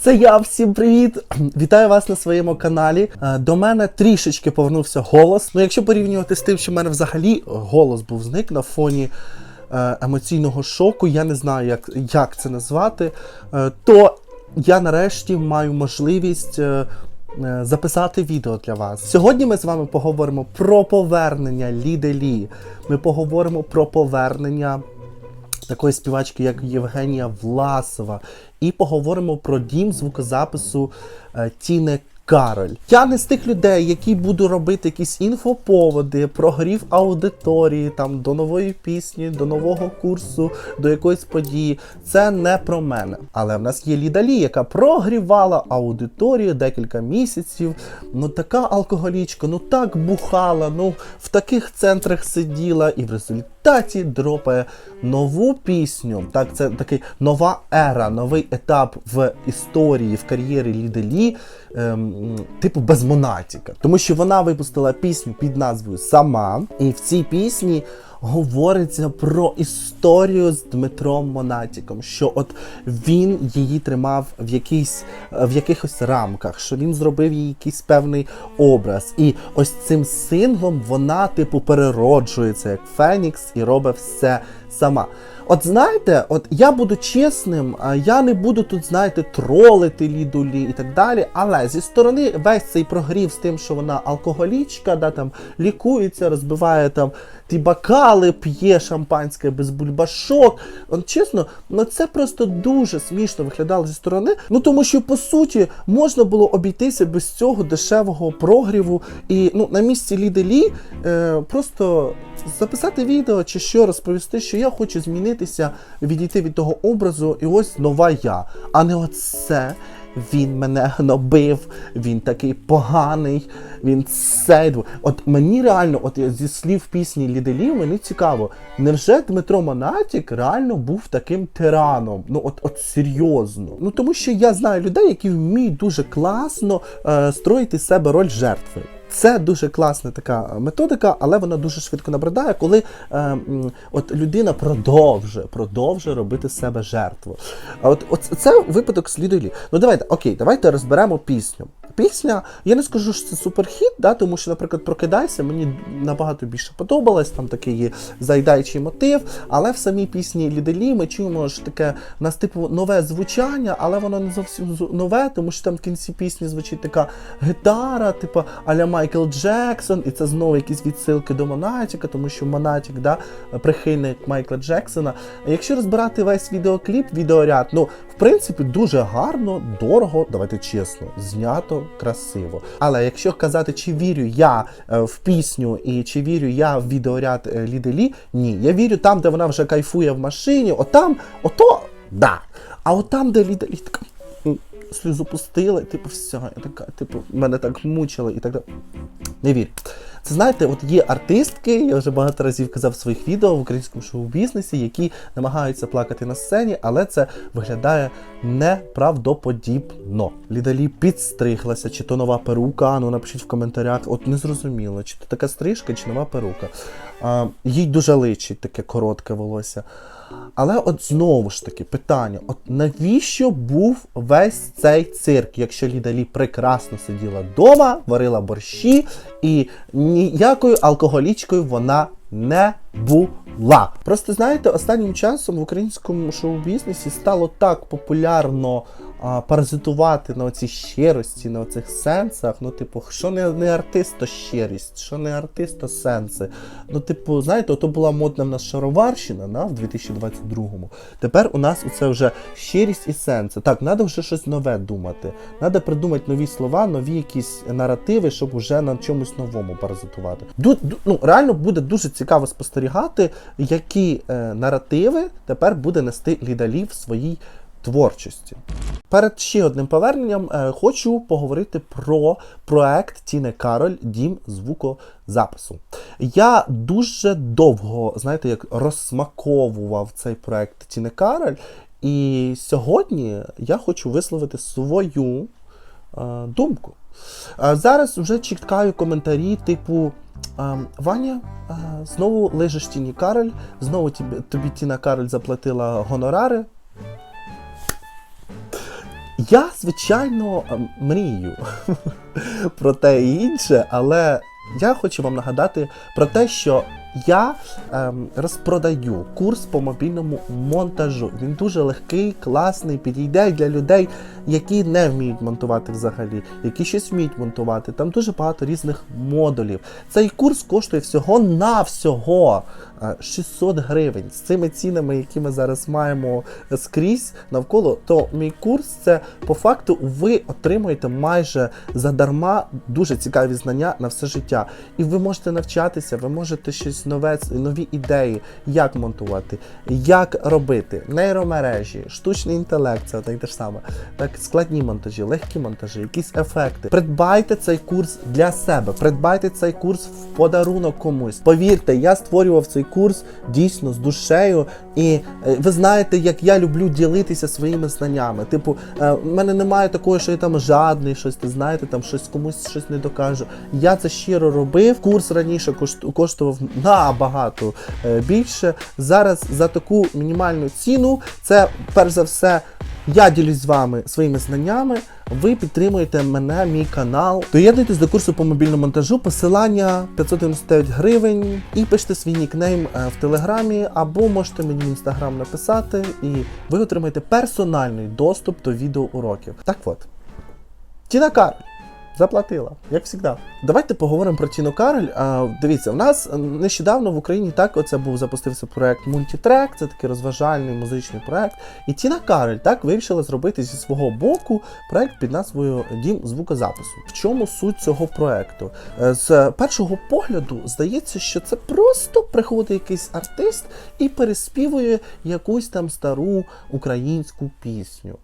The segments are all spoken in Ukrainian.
Це я, всім привіт! Вітаю вас на своєму каналі. Е, До мене трішечки повернувся голос. Ну, якщо порівнювати з тим, що в мене взагалі голос був зник на фоні е, емоційного шоку, я не знаю, як, як це назвати, е, то я нарешті маю можливість. Записати відео для вас. Сьогодні ми з вами поговоримо про повернення Ліди Лі. Ми поговоримо про повернення такої співачки, як Євгенія Власова, і поговоримо про дім звукозапису е, Тіни Кароль. Я не з тих людей, які буду робити якісь інфоповоди, прогрів аудиторії там до нової пісні, до нового курсу, до якоїсь події. Це не про мене. Але в нас є Ліда Лі, яка прогрівала аудиторію декілька місяців. Ну така алкоголічка, ну так бухала, ну в таких центрах сиділа, і в результаті дропає нову пісню. Так, це такий нова ера, новий етап в історії, в кар'єрі Ліди Лі, ем, типу без Монатіка. Тому що вона випустила пісню під назвою Сама, і в цій пісні. Говориться про історію з Дмитром Монатіком, що от він її тримав в якійсь в якихось рамках, що він зробив їй якийсь певний образ. І ось цим синглом вона, типу, перероджується як Фенікс і робить все сама. От знаєте, от я буду чесним, я не буду тут, знаєте, тролити Лідулі і так далі. Але зі сторони весь цей прогрів з тим, що вона алкоголічка, да, там лікується, розбиває там ті бокали, п'є шампанське без бульбашок. От чесно, ну це просто дуже смішно виглядало зі сторони. Ну тому що по суті можна було обійтися без цього дешевого прогріву. І ну на місці Ліди Лі е, просто записати відео чи що розповісти, що я хочу змінитися, відійти від того образу, і ось нова я. А не оце. Він мене гнобив, він такий поганий, він цей. От мені реально, от зі слів пісні Ліделів, мені цікаво, невже Дмитро Монатік реально був таким тираном? Ну от, от серйозно. Ну тому що я знаю людей, які вміють дуже класно е, строїти себе роль жертви. Це дуже класна така методика, але вона дуже швидко набридає, коли е, от людина продовжує, продовжує робити себе жертву. От, от це випадок слідолі. Ну давайте, окей, давайте розберемо пісню. Пісня, я не скажу, що це суперхіт, да, тому що, наприклад, прокидайся, мені набагато більше подобалось, там такий є зайдаючий мотив, але в самій пісні Ліделі ми чуємо що таке у нас типу нове звучання, але воно не зовсім нове, тому що там в кінці пісні звучить така гітара, типу аля Майкл Джексон, і це знову якісь відсилки до Монатіка, тому що Монатік, да, прихильник Майкла Джексона. Якщо розбирати весь відеокліп, відеоряд, ну в принципі дуже гарно, дорого, давайте чесно, знято, красиво. Але якщо казати, чи вірю я е, в пісню і чи вірю я в відеоряд е, Ліди Лі, ні. Я вірю там, де вона вже кайфує в машині, отам, ото да. А от там, де Ліда Лі така сльозу пустила, і типу, все, я така, типу, мене так мучили і так далі. Не вірю. Це знаєте, от є артистки, я вже багато разів казав в своїх відео в українському шоу-бізнесі, які намагаються плакати на сцені, але це виглядає неправдоподібно. Лідалі підстриглася, чи то нова перука, ну напишіть в коментарях, от не зрозуміло, чи то така стрижка, чи нова перука. А, їй дуже личить таке коротке волосся. Але от знову ж таки питання: от навіщо був весь цей цирк, якщо Ліда Лі прекрасно сиділа вдома, варила борщі, і ніякою алкоголічкою вона не була. Просто знаєте, останнім часом в українському шоу-бізнесі стало так популярно а, паразитувати на оцій щирості, на оцих сенсах. Ну, типу, що не, не артист, то щирість, що не артист, то сенси. Ну, типу, знаєте, ото була модна в нас шароварщина да, в 2022-му. Тепер у нас це вже щирість і сенси. Так, треба вже щось нове думати. Треба придумати нові слова, нові якісь наративи, щоб вже на чомусь новому паразитувати. Ду, ду- ну, реально буде дуже цікаво спостерігати, які е, наративи тепер буде нести Лідалі в своїй творчості. Перед ще одним поверненням е, хочу поговорити про проект Тіни Кароль Дім звукозапису. Я дуже довго, знаєте, як розсмаковував цей проект Тіни Кароль, і сьогодні я хочу висловити свою е, думку. Е, зараз вже чекаю коментарі, типу. е, Ваня, е, знову лежиш Тіні Кароль, знову тобі, тобі Тіна Кароль заплатила гонорари. Я, звичайно, ем, мрію про те і інше, але я хочу вам нагадати про те, що я ем, розпродаю курс по мобільному монтажу. Він дуже легкий, класний, підійде для людей, які не вміють монтувати взагалі, які щось вміють монтувати. Там дуже багато різних модулів. Цей курс коштує всього на всього 600 гривень. З цими цінами, які ми зараз маємо скрізь навколо, то мій курс це по факту ви отримуєте майже задарма дуже цікаві знання на все життя. І ви можете навчатися, ви можете щось нове, нові ідеї, як монтувати, як робити нейромережі, штучний інтелект, це те ж саме. Так, складні монтажі, легкі монтажі, якісь ефекти. Придбайте цей курс для себе, придбайте цей курс в подарунок комусь. Повірте, я створював цей курс дійсно з душею, і е, ви знаєте, як я люблю ділитися своїми знаннями. Типу, е, в мене немає такого, що я там жадний, щось ти знаєте, там щось комусь щось не докажу. Я це щиро робив. Курс раніше коштував набагато е, більше. Зараз за таку мінімальну ціну це перш за все. Я ділюсь з вами своїми знаннями. Ви підтримуєте мене, мій канал. Доєднуйтесь до курсу по мобільному монтажу. Посилання 599 гривень і пишете свій нікнейм е, в телеграмі, або можете мені в інстаграм написати, і ви отримаєте персональний доступ до відеоуроків. Так от, Тіна. Заплатила, як завжди. Давайте поговоримо про Тіну Кароль. А, дивіться, в нас нещодавно в Україні так оце був запустився проект Мультітрек, це такий розважальний музичний проект. І Тіна Кароль так вирішила зробити зі свого боку проект під назвою Дім звукозапису. В чому суть цього проекту? Е, З першого погляду здається, що це просто приходить якийсь артист і переспівує якусь там стару українську пісню.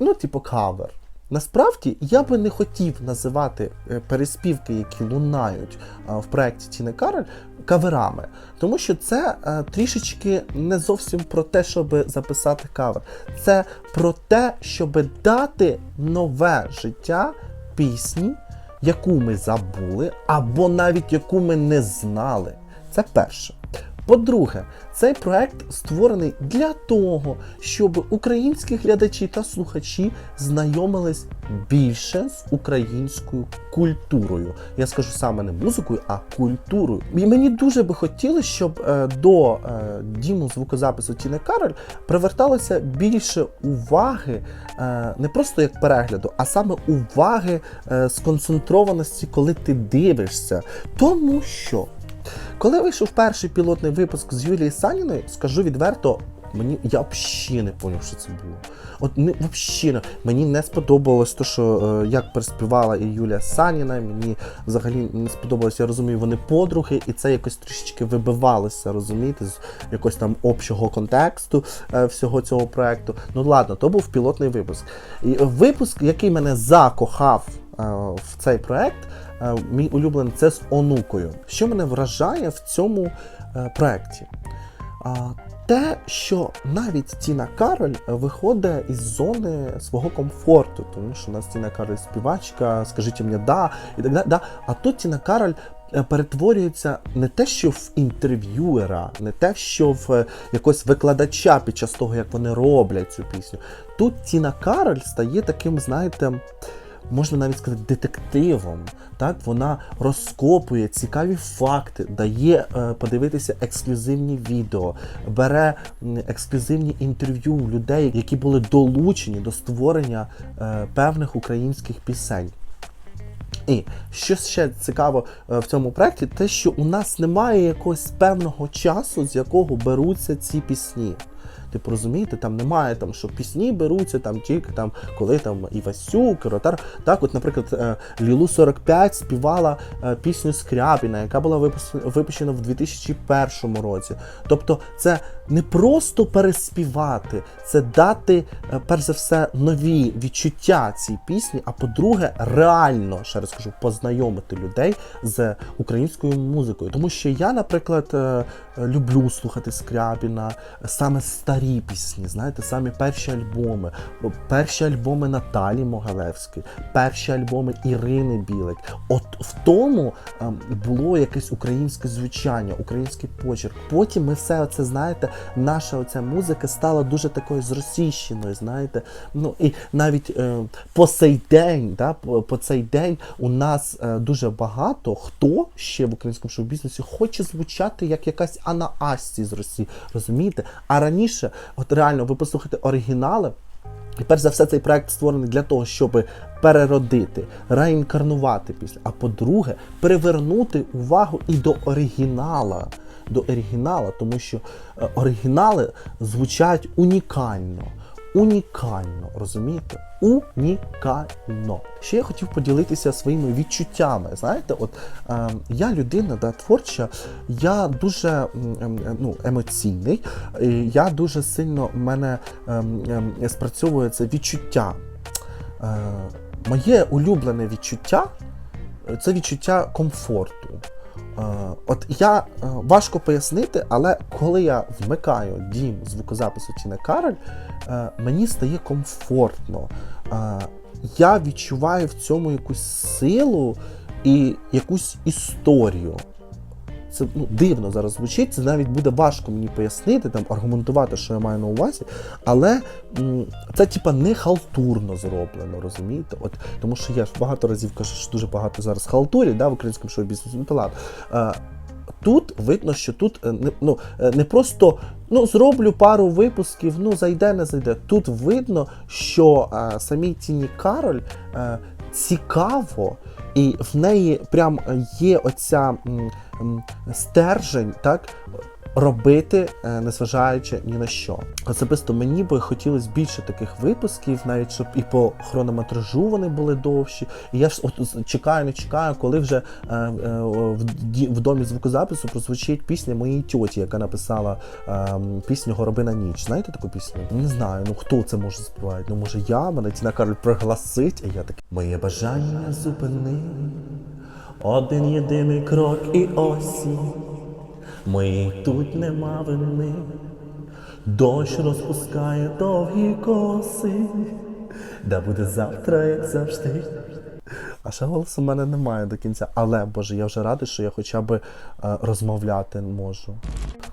Ну, типу, кавер. Насправді я би не хотів називати е, переспівки, які лунають в проєкті Тіни Кароль, каверами, тому що це е, трішечки не зовсім про те, щоб записати кавер. Це про те, щоб дати нове життя пісні, яку ми забули, або навіть яку ми не знали. Це перше. По-друге, цей проект створений для того, щоб українські глядачі та слухачі знайомились більше з українською культурою. Я скажу саме не музикою, а культурою. І мені дуже би хотілося, щоб е, до е, діму звукозапису Тіни Кароль приверталося більше уваги, е, не просто як перегляду, а саме уваги сконцентрованості, коли ти дивишся. Тому що. Коли вийшов перший пілотний випуск з Юлією Саніною, скажу відверто, мені я взагалі не зрозумів, що це було. От не взагалі мені не сподобалось те, що е, як переспівала і Юлія Саніна. Мені взагалі не сподобалось. Я розумію, вони подруги, і це якось трішечки вибивалося, розумієте, з якогось там общого контексту е, всього цього проекту. Ну ладно, то був пілотний випуск. І випуск, який мене закохав е, в цей проект. Е, Мій улюблений це з онукою. Що мене вражає в цьому е, проекті? А, те, що навіть Тіна Кароль виходить із зони свого комфорту, тому що у нас Тіна Кароль співачка, скажіть мені да, і так далі. Да. А тут Тіна Кароль е, перетворюється не те, що в інтерв'юера, не те, що в якогось викладача під час того, як вони роблять цю пісню. Тут Тіна Кароль стає таким, знаєте, можна навіть сказати, детективом. Так, вона розкопує цікаві факти, дає е, подивитися ексклюзивні відео, бере ексклюзивні інтерв'ю людей, які були долучені до створення е, певних українських пісень. І що ще цікаво е, в цьому проєкті, те, що у нас немає якогось певного часу, з якого беруться ці пісні. Типу, розумієте, там немає там, що пісні беруться там тільки там, коли там Івасюк, Ротар. Так, от, наприклад, е, Лілу 45 співала е, пісню Скрябіна, яка була випущена в 2001 році. Тобто, це не просто переспівати, це дати, е, перш за все, нові відчуття цій пісні. А по-друге, реально ще раз кажу, познайомити людей з українською музикою. Тому що я, наприклад, е, люблю слухати Скрябіна, саме старі пісні, знаєте, самі перші альбоми, перші альбоми Наталі Могалевської, перші альбоми Ірини Білик. От в тому ем, було якесь українське звучання, український почерк. Потім ми все це, знаєте, наша оця музика стала дуже такою зросійщеною, знаєте. Ну і навіть е, по цей день, да, по, по цей день у нас е, дуже багато хто ще в українському шоу-бізнесі хоче звучати як якась Анна Асті з Росії. Розумієте? А раніше, от реально, ви послухайте оригінали. І перш за все, цей проект створений для того, щоб переродити, реінкарнувати після. А по-друге, привернути увагу і до оригінала. До оригінала, тому що е, оригінали звучать унікально. Унікально, розумієте? Унікально. Ще я хотів поділитися своїми відчуттями. Знаєте, от е, я людина да, творча, я дуже е, ну, емоційний, я дуже сильно в мене ем, ем, спрацьовує це відчуття. Е, моє улюблене відчуття е, це відчуття комфорту. Е, От я е, важко пояснити, але коли я вмикаю дім звукозапису Тіна Кароль, е, мені стає комфортно. Я відчуваю в цьому якусь силу і якусь історію. Це ну, дивно зараз звучить, це навіть буде важко мені пояснити, там, аргументувати, що я маю на увазі, але м, це типа не халтурно зроблено, розумієте? От, тому що я ж багато разів кажу, що дуже багато зараз халтурі да, в українському шоу-бізнесі. Ну, Тут видно, що тут е, ну, е, не просто ну, зроблю пару випусків, ну зайде, не зайде. Тут видно, що е, самій Тіні Кароль е, цікаво, і в неї прям є оця стержень, так. Робити, е, незважаючи ні на що. Особисто мені би хотілося більше таких випусків, навіть щоб і по хронометражу вони були довші. І я ж от чекаю, не чекаю, коли вже е, е, в, в домі звукозапису прозвучить пісня моєї тьоті, яка написала е, пісню Горобина ніч. Знаєте таку пісню? Не знаю, ну хто це може співати? Ну може я, мене Тіна Карль пригласить, а я такий. Моє бажання зупини. Один єдиний крок і осінь. Ми тут нема вини. Дощ розпускає довгі коси. Да буде завтра, як завжди. А ще голосу в мене немає до кінця. Але Боже, я вже радий, що я хоча б е, розмовляти можу.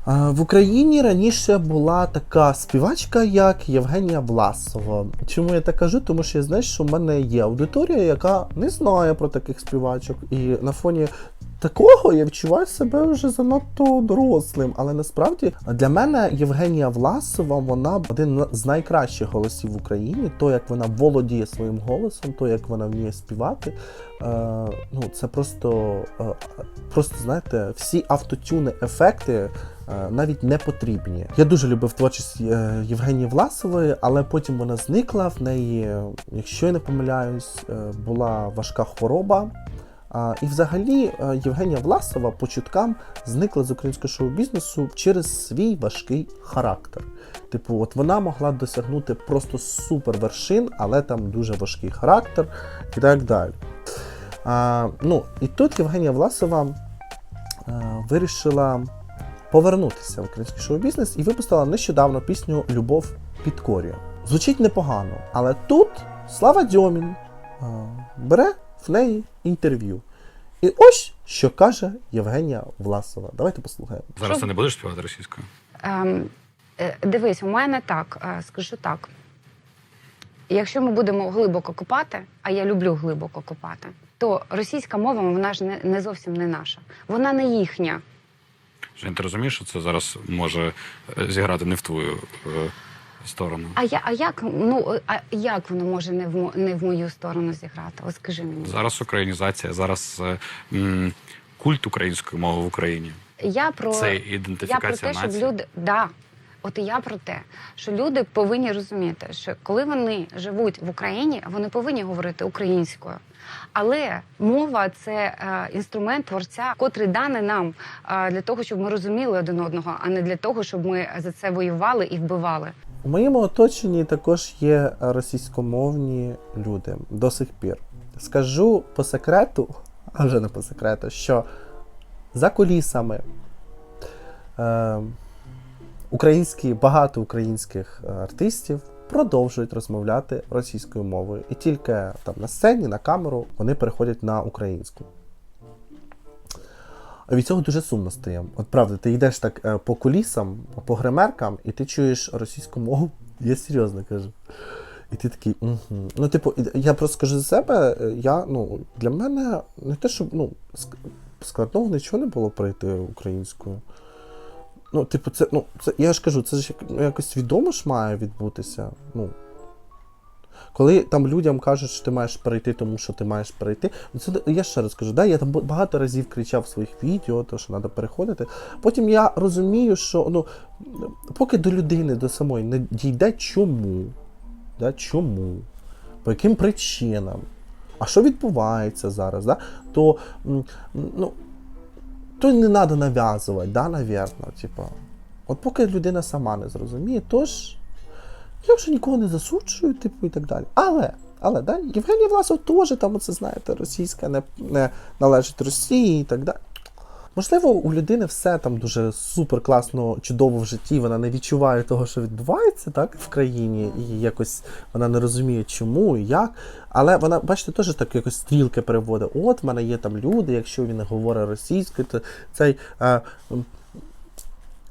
Е, в Україні раніше була така співачка, як Євгенія Власова. Чому я так кажу? Тому що я знаю, що в мене є аудиторія, яка не знає про таких співачок. І на фоні такого я відчуваю себе вже занадто дорослим. Але насправді для мене Євгенія Власова вона один з найкращих голосів в Україні. То, як вона володіє своїм голосом, то як вона вміє співати. Е, ну, це просто, е, просто знаєте, всі автотюни ефекти. е, Навіть не потрібні. Я дуже любив творчість е, Євгенії Власової, але потім вона зникла. В неї, якщо я не помиляюсь, е, була важка хвороба. А, і взагалі е, Євгенія Власова по чуткам зникла з українського шоу-бізнесу через свій важкий характер. Типу, от вона могла досягнути просто супер вершин, але там дуже важкий характер і так далі. А, ну, і тут Євгенія Власова е, вирішила повернутися в український шоу-бізнес і випустила нещодавно пісню Любов підкорює. Звучить непогано, але тут Слава Дьомін е, бере в неї інтерв'ю. І ось що каже Євгенія Власова. Давайте послухаємо. Зараз ти не будеш співати російською? Ем, е, дивись, у мене так, е, скажу так. Якщо ми будемо глибоко копати, а я люблю глибоко копати, то російська мова вона ж не, не зовсім не наша. Вона не їхня. Жень, ти розумієш, що це зараз може е, зіграти не в твою сторону? А я, а як ну а як воно може не в не в мою сторону зіграти? От скажи мені. Зараз українізація, зараз е, м, культ української мови в Україні. Я про Це я про ідентифікація те, щоб люди да. От і я про те, що люди повинні розуміти, що коли вони живуть в Україні, вони повинні говорити українською. Але мова це е, інструмент творця, котрий даний нам е, для того, щоб ми розуміли один одного, а не для того, щоб ми за це воювали і вбивали. У моєму оточенні також є російськомовні люди до сих пір. Скажу по секрету, а вже не по секрету, що за кулісами е, українські, багато українських артистів продовжують розмовляти російською мовою. І тільки там на сцені, на камеру вони переходять на українську. Від цього дуже сумно стає. От правда, ти йдеш так е, по кулісам, по гримеркам, і ти чуєш російську мову. Я серйозно кажу. І ти такий, угу. Ну, типу, я просто скажу за себе, е, я, ну, для мене не те, щоб ну, складного нічого не було пройти українською. Ну, типу, це, ну, це, я ж кажу, це ж ну, якось відомо ж має відбутися. Ну, коли там людям кажуть, що ти маєш перейти, тому що ти маєш перейти. Ну, це я ще раз кажу, да, я там багато разів кричав в своїх відео, то, що треба переходити. Потім я розумію, що ну, поки до людини, до самої не дійде чому, да, чому, по яким причинам, а що відбувається зараз, да, то, ну, то не треба нав'язувати, да, навірно, типа. От поки людина сама не зрозуміє, тож я вже нікого не засуджую, типу, і так далі. Але, але, да, Євгеній Власов теж там, оце, знаєте, російська не, не належить Росії і так далі. Можливо, у людини все там дуже супер класно, чудово в житті, вона не відчуває того, що відбувається так в країні, і якось вона не розуміє, чому і як. Але вона, бачите, теж так якось стрілки переводить. От в мене є там люди, якщо він говорить російською, то цей. М,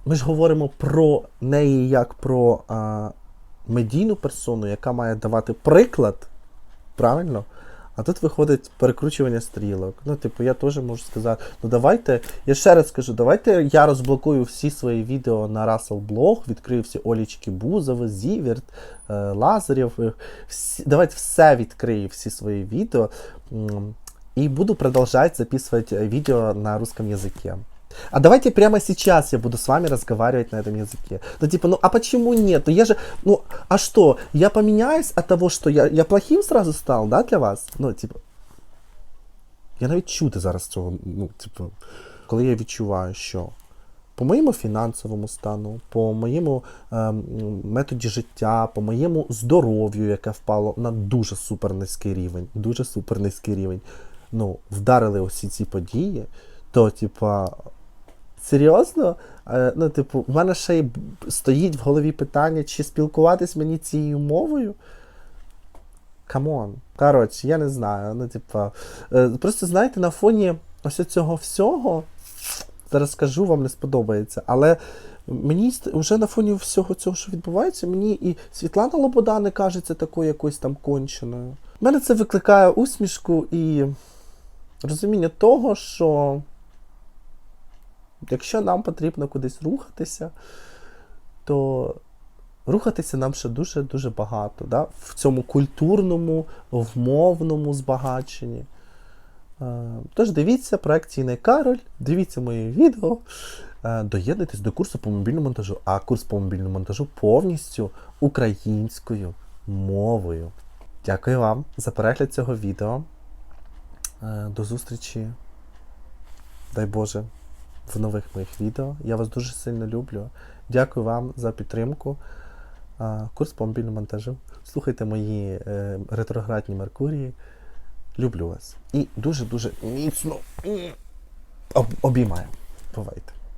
ми ж говоримо про неї як про е, медійну персону, яка має давати приклад, правильно? А тут виходить перекручування стрілок. Ну, типу, я теж можу сказати, ну давайте, я ще раз скажу, давайте я розблокую всі свої відео на Russell Blog, відкрию всі Олічки Бузови, Зіверт, е, Лазарєв. е, Всі, давайте все відкрию, всі свої відео. м, І буду продолжать записывать э, видео на русском языке. А давайте прямо сейчас я буду с вами разговаривать на этом языке. Ну, типа, ну а почему нет? Ну, я же, ну, а что? Я поменяюсь от того, что я, я плохим сразу стал, да, для вас? Ну, типа. Я навіть чути зараз цього, ну, типу, коли я відчуваю, що по моєму фінансовому стану, по моєму ем, методі життя, по моєму здоров'ю, яке впало на дуже супер низький рівень, дуже супер низький рівень, ну, вдарили усі ці події, то, типа, серйозно? Е, ну, типу, в мене ще й стоїть в голові питання, чи спілкуватись мені цією мовою. Камон. Коротше, я не знаю. Ну, типа, е, просто знаєте, на фоні ось цього всього, зараз скажу, вам не сподобається, але мені вже на фоні всього цього, що відбувається, мені і Світлана Лобода не кажеться такою якоюсь там конченою. У мене це викликає усмішку і розуміння того, що якщо нам потрібно кудись рухатися, то рухатися нам ще дуже-дуже багато да? в цьому культурному, вмовному збагаченні. Е, Тож дивіться проект Тіни Кароль, дивіться моє відео, е, доєднуйтесь до курсу по мобільному монтажу, а курс по мобільному монтажу повністю українською мовою. Дякую вам за перегляд цього відео. Е, До зустрічі. Дай Боже, в нових моїх відео. Я вас дуже сильно люблю. Дякую вам за підтримку. Курс по мобільному монтажу. Слухайте мої е, ретроградні Меркурії. Люблю вас. І дуже-дуже міцно обіймаю. Бувайте.